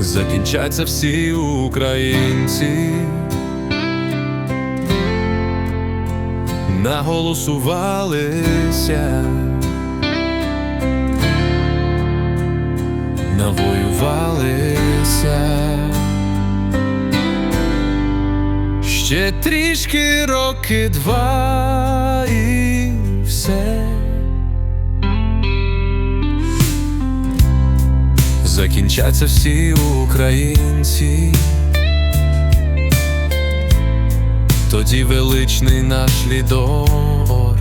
Закінчаться всі українці, наголосувалися, навоювалися. Ще трішки роки два Закінчаться всі українці, тоді величний наш лідор.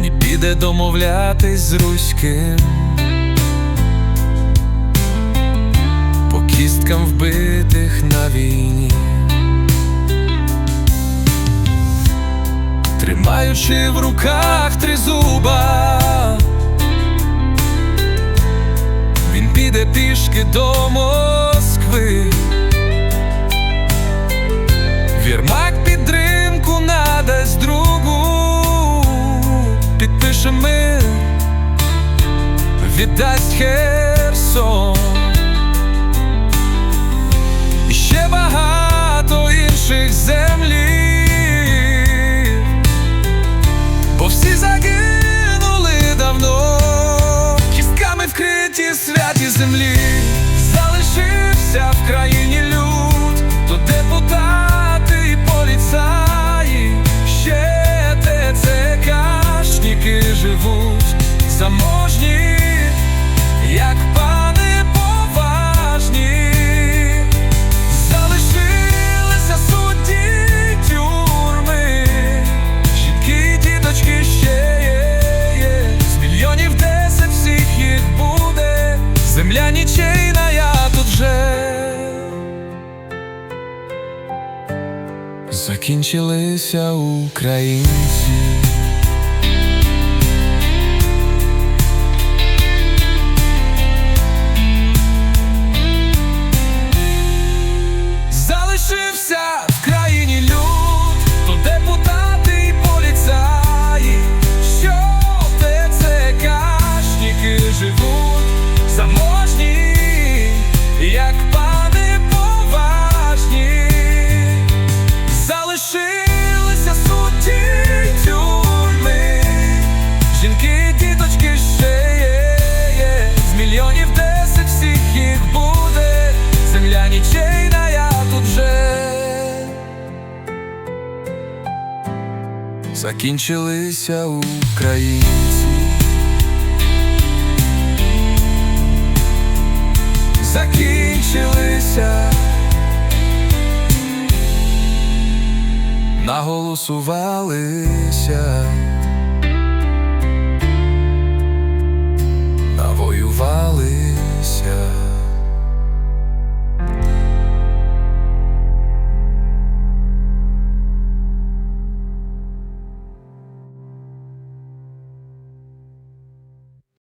Не піде домовлятись з руським. По кісткам вбитих на війні, тримаючи в руках тризуба. Піде пішки до Москви. Вірмак підтримку надасть другу, підпише мир, віддасть Херсон. Землі, Закінчилися українці. Залишився в країні люд, то депутати і поліцаї, що ТЦКшники живуть, закінчилися українці, закінчилися. Наголосувалися, навоювали.